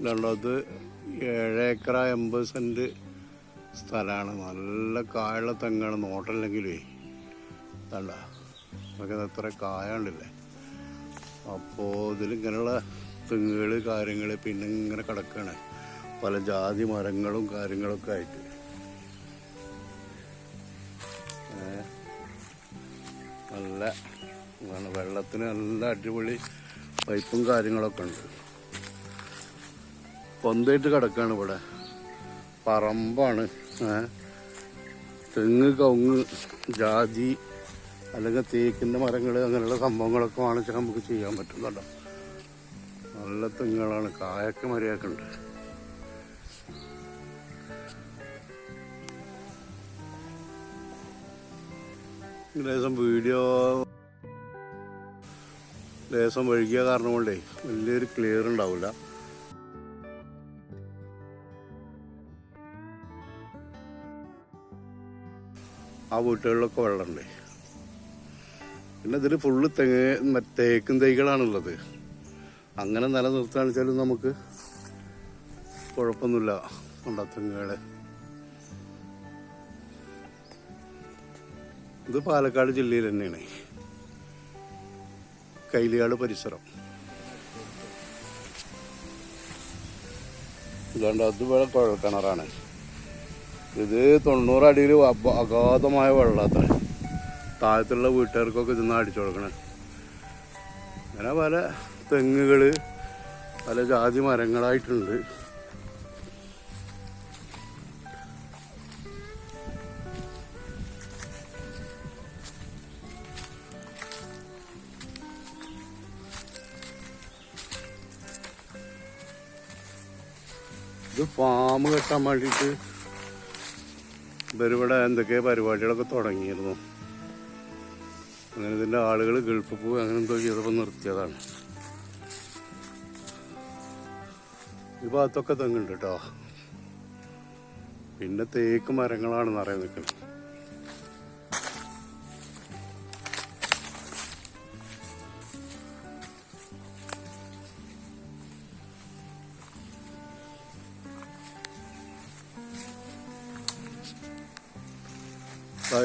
ഇതുള്ളത് ഏഴ് ഏക്കറ എൺപത് സെന്റ് സ്ഥലമാണ്. നല്ല കായുള്ള തെങ്ങാണ് നോട്ടല്ലെങ്കിലേ. അല്ല നമുക്ക് അത്ര കായുണ്ടല്ലേ? അപ്പോൾ ഇതിലിങ്ങനെയുള്ള തെങ്ങുകൾ കാര്യങ്ങൾ പിന്നെ ഇങ്ങനെ കിടക്കുകയാണ് പല ജാതി മരങ്ങളും കാര്യങ്ങളൊക്കെ ആയിട്ട്. നല്ല വെള്ളത്തിന് നല്ല അടിപൊളി പൈപ്പും കാര്യങ്ങളൊക്കെ ഉണ്ട്. പൊന്തയിട്ട് കിടക്കാണ് ഇവിടെ. പറമ്പാണ്. തെങ്ങ് കവുങ്ങ് ജാതി അല്ലെങ്കിൽ തേക്കിന്റെ മരങ്ങൾ അങ്ങനെയുള്ള സംഭവങ്ങളൊക്കെ വാങ്ങിച്ചാൽ നമുക്ക് ചെയ്യാൻ പറ്റുന്നുണ്ടോ. നല്ല തെങ്ങുകളാണ്. കായൊക്കെ മരയൊക്കെ ഉണ്ട്. ലേശം വീഡിയോ ലേശം വഴുകിയ കാരണം കൊണ്ടേ വലിയൊരു ക്ലിയർ ഉണ്ടാവില്ല. ആ വീട്ടുകളിലൊക്കെ വെള്ളമുണ്ട്. പിന്നെ ഇതിൽ ഫുള്ള് തെങ്ങ് തേക്കും തൈകളാണുള്ളത്. അങ്ങനെ നിലനിർത്താണെന്ന് വെച്ചാലും നമുക്ക് കുഴപ്പമൊന്നുമില്ല കൊണ്ട തെങ്ങുകളെ. ഇത് പാലക്കാട് ജില്ലയിൽ തന്നെയാണ്. കൈലിയാട് പരിസരം. ഇതുകൊണ്ട് അത് കുഴൽ കുഴൽക്കിണറാണ്. ഇത് തൊണ്ണൂറ് അടിയിൽ അഗാധമായ വെള്ളത്തിന് താഴത്തുള്ള വീട്ടുകാർക്കൊക്കെ ഇതൊന്ന് അടിച്ചു കൊടുക്കണേ. അങ്ങനെ പല തെങ്ങുകൾ പല ജാതി മരങ്ങളായിട്ടുണ്ട്. ഇത് ഫാം കെട്ടാൻ വേണ്ടിയിട്ട് ഇവരിവിടെ എന്തൊക്കെയോ പരിപാടികളൊക്കെ തുടങ്ങിയിരുന്നു. അങ്ങനെ ഇതിന്റെ ആളുകൾ ഗൾഫ് പോയി അങ്ങനെ എന്തോ ചെയ്തപ്പോൾ നിർത്തിയതാണ്. ഈ ഭാഗത്തൊക്കെ തെങ്ങുണ്ട് കേട്ടോ പിന്നെ തേക്ക് മരങ്ങളാണ് നിറയെ നിൽക്കുന്നത്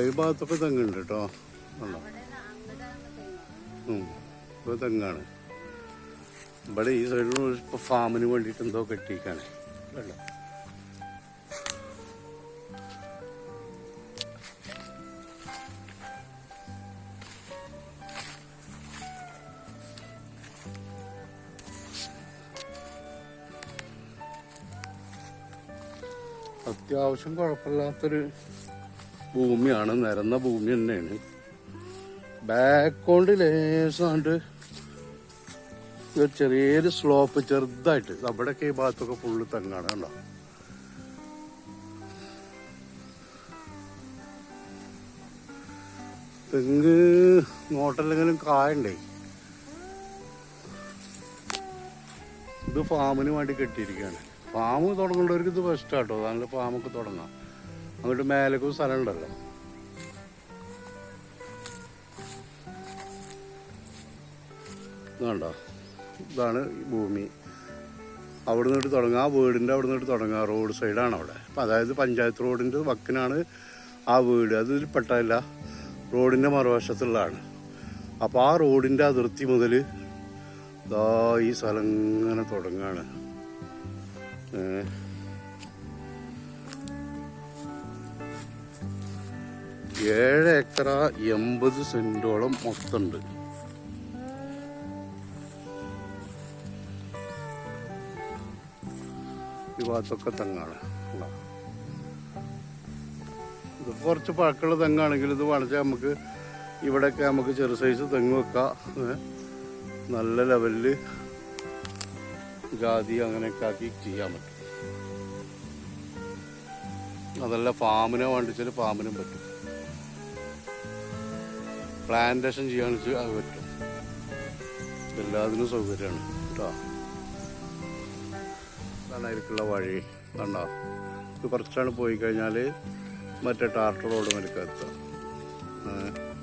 ഈ ഭാഗത്തൊക്കെ തെങ്ങുണ്ട് കേട്ടോ. ഉണ്ടോ ഇപ്പൊ തെങ്ങാണ്. ഇവിടെ ഈ സൈഡിൽ ഇപ്പൊ ഫാമിന് വേണ്ടിയിട്ട് എന്തോ കെട്ടിക്കാണ് കണ്ടോ? അത്യാവശ്യം കുഴപ്പമില്ലാത്തൊരു ഭൂമിയാണ് നിരന്ന ഭൂമി തന്നെയാണ്. ബാക്ക് ലേസാണ്ട് ചെറിയൊരു സ്ലോപ്പ് ചെറുതായിട്ട് നമ്മുടെയൊക്കെ ഈ ഭാഗത്തൊക്കെ ഫുള്ള് തെങ്ങാണ് കണ്ടോ? തെങ്ങ് നോട്ടല്ലെങ്കിലും കായണ്ടേ? ഇത് ഫാമിന് വേണ്ടി കെട്ടിയിരിക്കുകയാണ്. ഫാം തുടങ്ങേണ്ടവർക്ക് ഇത് ബെസ്റ്റാട്ടോ നല്ല ഫാമൊക്കെ തുടങ്ങാം. അങ്ങോട്ട് മേലക്കും സ്ഥലം ഉണ്ടല്ലോ. ഇതുണ്ടോ? ഇതാണ് ഭൂമി. അവിടെ നിന്നിട്ട് തുടങ്ങുക ആ വീടിന്റെ അവിടെ നിന്നിട്ട് തുടങ്ങുക റോഡ് സൈഡാണ് അവിടെ. അപ്പം അതായത് പഞ്ചായത്ത് റോഡിന്റെ വക്കിനാണ് ആ വീട്. അതിൽ പെട്ടല്ല റോഡിന്റെ മറുവശത്തുള്ളതാണ്. അപ്പോൾ ആ റോഡിന്റെ അതിർത്തി മുതൽ ഈ സ്ഥലം ഇങ്ങനെ തുടങ്ങുകയാണ്. ഏഴ് ഏക്കറ എൺപത് സെന്റോളം മൊത്തമുണ്ട് ഈ ഭാഗത്തൊക്കെ തെങ്ങാണ്? ഇത് കുറച്ച് പഴക്കമുള്ള തെങ്ങാണെങ്കിൽ ഇത് വളച്ചാൽ നമുക്ക് ഇവിടെയൊക്കെ നമുക്ക് ചെറു സൈസ് തെങ്ങ് വെക്കാം? നല്ല ലെവലിൽ ജാതി അങ്ങനെയൊക്കെ ആക്കി ചെയ്യാൻ പറ്റും അതല്ല ഫാമിനെ വേണ്ടിച്ചാൽ ഫാമിനും പറ്റും പ്ലാന്റേഷൻ ചെയ്യാന്ന് അത് പറ്റും. എല്ലാത്തിനും സൗകര്യമാണ് കേട്ടോ. അതാണ് അതിലേക്കുള്ള വഴി. കണ്ടോ? ഇത് കുറച്ചാണ് പോയി കഴിഞ്ഞാൽ മറ്റേ ടാർട്ടർ റോഡ് മേലേക്ക് എത്തുക ഏ.